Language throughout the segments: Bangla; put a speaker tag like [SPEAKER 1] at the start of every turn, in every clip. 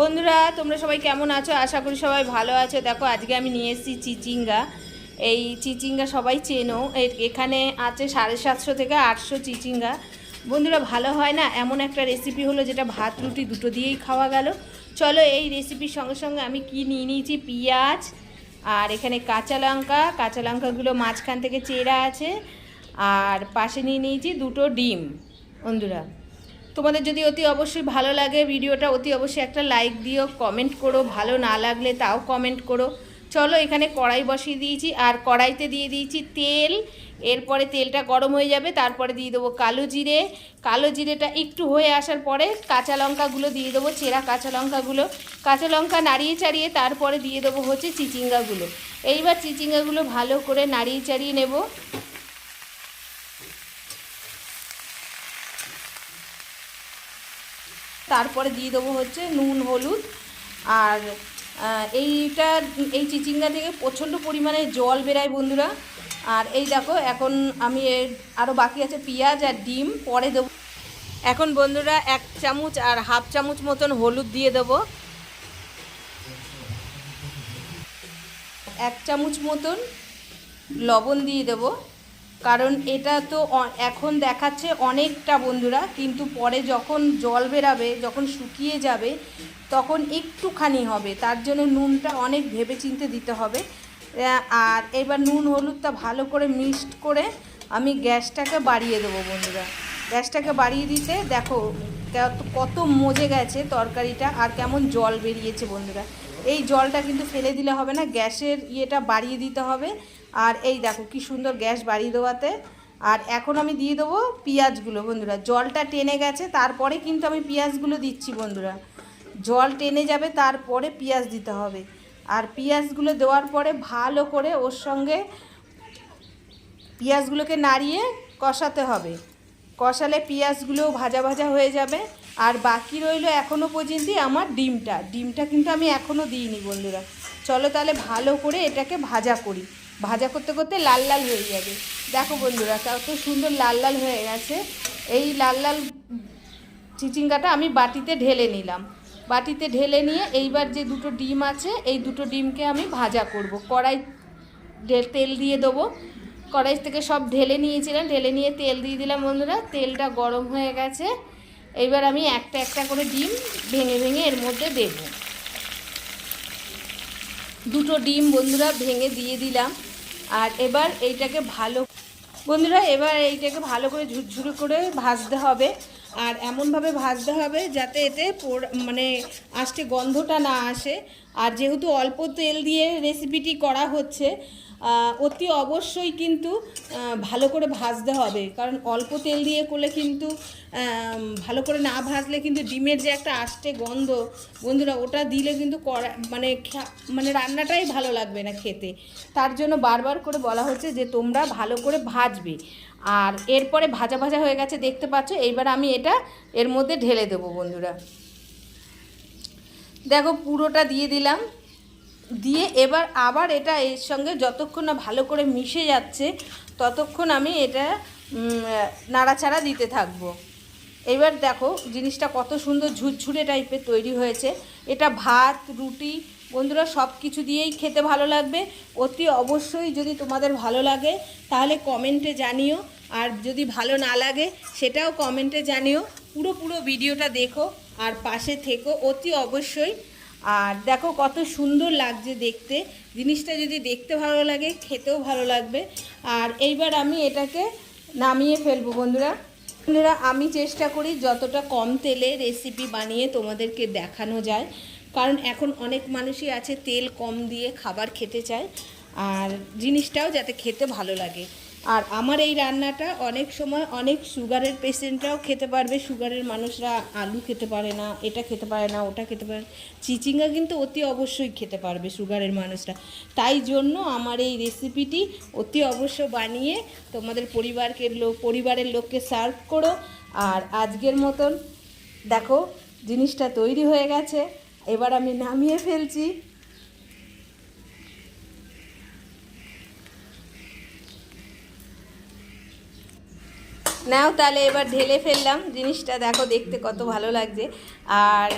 [SPEAKER 1] বন্ধুরা, তোমরা সবাই কেমন আছো? আশা করি সবাই ভালো আছো। দেখো, আজকে আমি নিয়ে এসেছি চিচিঙ্গা। এই চিচিঙ্গা সবাই চেনো। এখানে আছে সাড়ে সাতশো থেকে আটশো চিচিঙ্গা। বন্ধুরা, ভালো হয় না? এমন একটা রেসিপি হলো যেটা ভাত, রুটি দুটো দিয়েই খাওয়া গেল। চলো, এই রেসিপির সঙ্গে সঙ্গে আমি কি নিয়ে নিয়েছি? পেঁয়াজ আর এখানে কাঁচা লঙ্কা। কাঁচা লঙ্কাগুলো মাঝখান থেকে চেরা আছে। আর পাশে নিয়ে নিয়েছি দুটো ডিম। বন্ধুরা তোমাদের যদি অতি অবশ্যই ভালো লাগে ভিডিওটা, অতি অবশ্যই একটা লাইক দিও কমেন্ট করো। ভালো না লাগলে তাও কমেন্ট করো। চলো এখানে কড়াই বসিয়ে দিয়েছি, আর কড়াইতে দিয়ে দিয়েছি তেল। এরপরে তেলটা গরম হয়ে যাবে, তারপরে দিয়ে দেবো কালো জিরে। কালো জিরেটা একটু হয়ে আসার পরে কাঁচা লঙ্কাগুলো দিয়ে দেবো, চেরা কাঁচা লঙ্কাগুলো। কাঁচা লঙ্কা নাড়িয়ে চাড়িয়ে তারপরে দিয়ে দেবো হচ্ছে চিচিঙ্গাগুলো। এইবার চিচিঙ্গাগুলো ভালো করে নাড়িয়ে চাড়িয়ে নেব। তারপরে দিয়ে দেবো হচ্ছে নুন, হলুদ। আর এইটা, এই চিচিঙ্গা থেকে প্রচণ্ড পরিমাণে জল বেরায় বন্ধুরা। আর এই দেখো, এখন আমি আরও বাকি আছে পেঁয়াজ আর ডিম, পরে দেবো। এখন বন্ধুরা এক চামচ আর হাফ চামচ মতন হলুদ দিয়ে দেবো। এক চামচ মতন লবণ দিয়ে দেব। কারণ এটা তো এখন দেখাচ্ছে অনেকটা বন্ধুরা, কিন্তু পরে যখন জল বেরাবে, যখন শুকিয়ে যাবে, তখন একটুখানি হবে। তার জন্য নুনটা অনেক ভেবে চিনতে দিতে হবে। আর এবার নুন হলুদটা ভালো করে মিক্সড করে আমি গ্যাসটাকে বাড়িয়ে দেবো বন্ধুরা। গ্যাসটাকে বাড়িয়ে দিতে দেখো কত- মজে গেছে তরকারিটা, আর কেমন জল বেরিয়েছে বন্ধুরা। এই জলটা কিন্তু ফেলে দিলে হবে না, গ্যাসের ইয়েটা বাড়িয়ে দিতে হবে। আর এই দেখো কি সুন্দর গ্যাস বাড়িয়ে দেওয়াতে। আর এখন আমি দিয়ে দেবো পেঁয়াজগুলো বন্ধুরা, জলটা টেনে গেছে, তারপরে কিন্তু আমি পেঁয়াজগুলো দিচ্ছি বন্ধুরা। জল টেনে যাবে, তারপরে পেঁয়াজ দিতে হবে। আর পেঁয়াজগুলো দেওয়ার পরে ভালো করে ওর সঙ্গে পেঁয়াজগুলোকে নাড়িয়ে কষাতে হবে। কষালে পেঁয়াজগুলো ভাজা ভাজা হয়ে যাবে। আর বাকি রইল এখনও পর্যন্ত আমার ডিমটা। ডিমটা কিন্তু আমি এখনও দিইনি বন্ধুরা। চলো তাহলে ভালো করে এটাকে ভাজা করি। ভাজা করতে করতে লাল লাল হয়ে যাবে। দেখো বন্ধুরা তাও কত সুন্দর লাল লাল হয়ে গেছে। এই লাল লাল চিচিঙ্গাটা আমি বাটিতে ঢেলে নিলাম। বাটিতে ঢেলে নিয়ে এইবার যে দুটো ডিম আছে, এই দুটো ডিমকে আমি ভাজা করব। কড়াই তেল দিয়ে দেবো। কড়াই থেকে সব ঢেলে নিয়েছিলাম। ঢেলে নিয়ে তেল দিয়ে দিলাম বন্ধুরা। তেলটা গরম হয়ে গেছে। এইবার আমি একটা একটা করে ডিম ভেঙে ভেঙে এর মধ্যে দেব। দুটো ডিম বন্ধুরা ভেঙে দিয়ে দিলাম। আর এবার এইটাকে ভালো বন্ধুরা, এবার এইটাকে ভালো করে ঝুরঝুরে করে ভাজতে হবে। আর এমনভাবে ভাজতে হবে যাতে এতে মানে আষ্টে গন্ধটা না আসে। আর যেহেতু অল্প তেল দিয়ে রেসিপিটি করা হচ্ছে অতি অবশ্যই কিন্তু ভালো করে ভাজতে হবে। কারণ অল্প তেল দিয়ে করলে কিন্তু ভালো করে না ভাজলে কিন্তু ডিমের যে একটা আষ্টে গন্ধ, বন্ধুরা, ওটা দিলে কিন্তু কড়া মানে মানে রান্নাটাই ভালো লাগবে না খেতে। তার জন্য বারবার করে বলা হচ্ছে যে, তোমরা ভালো করে ভাজবে। আর এরপরে ভাজা ভাজা হয়ে গেছে, দেখতে পাচ্ছ? এইবার আমি এটা এর মধ্যে ঢেলে দেবো, বন্ধুরা। দেখো, পুরোটা দিয়ে দিলাম। দিয়ে এবার আবার এটা এর সঙ্গে যতক্ষণ না ভালো করে মিশে যাচ্ছে, ততক্ষণ আমি এটা নাড়াচাড়া দিতে থাকব। এবার দেখো জিনিসটা কত সুন্দর ঝুরঝুরে টাইপের তৈরি হয়েছে। এটা ভাত, রুটি, বন্ধুরা সব কিছু দিয়েই খেতে ভালো লাগবে। অতি অবশ্যই যদি তোমাদের ভালো লাগে, তাহলে কমেন্টে জানিও। আর যদি ভালো না লাগে, সেটাও কমেন্টে জানিও। পুরো পুরো ভিডিওটা দেখো আর পাশে থেকো। অতি অবশ্যই আর দেখো কত সুন্দর লাগছে দেখতে। জিনিসটা যদি দেখতে ভালো লাগে, খেতেও ভালো লাগবে। আর এইবার আমি এটাকে নামিয়ে ফেলব বন্ধুরা। বন্ধুরা, আমি চেষ্টা করি যতটা কম তেলে রেসিপি বানিয়ে তোমাদেরকে দেখানো যায়। কারণ এখন অনেক মানুষই আছে তেল কম দিয়ে খাবার খেতে চায়। আর জিনিসটাও যাতে খেতে ভালো লাগে। আর আমার এই রান্নাটা অনেক সময় অনেক সুগারের পেশেন্টরাও খেতে পারবে, সুগারের মানুষরা আলু খেতে পারে না, এটা খেতে পারে না, ওটা খেতে পারে। চিচিঙ্গা কিন্তু অতি অবশ্যই খেতে পারবে সুগারের মানুষরা। তাই জন্য আমার এই রেসিপিটি অতি অবশ্য বানিয়ে তোমাদের পরিবারকে লোক পরিবারের লোককে সার্ভ করো। আর আজকের মতন দেখো, জিনিসটা তৈরি হয়ে গেছে। এবার আমি নামিয়ে ফেলছি। নাও তাহলে এবার ঢেলে ফেললাম। জিনিসটা দেখো দেখতে কত ভালো লাগছে। আর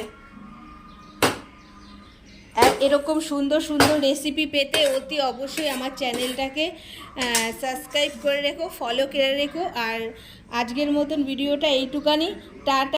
[SPEAKER 1] এরকম সুন্দর সুন্দর রেসিপি পেতে অতি অবশ্যই আমার চ্যানেলটাকে সাবস্ক্রাইব করে রেখো ফলো করে রেখো। আর আজকের মতন ভিডিওটা এইটুকানি। টাটা।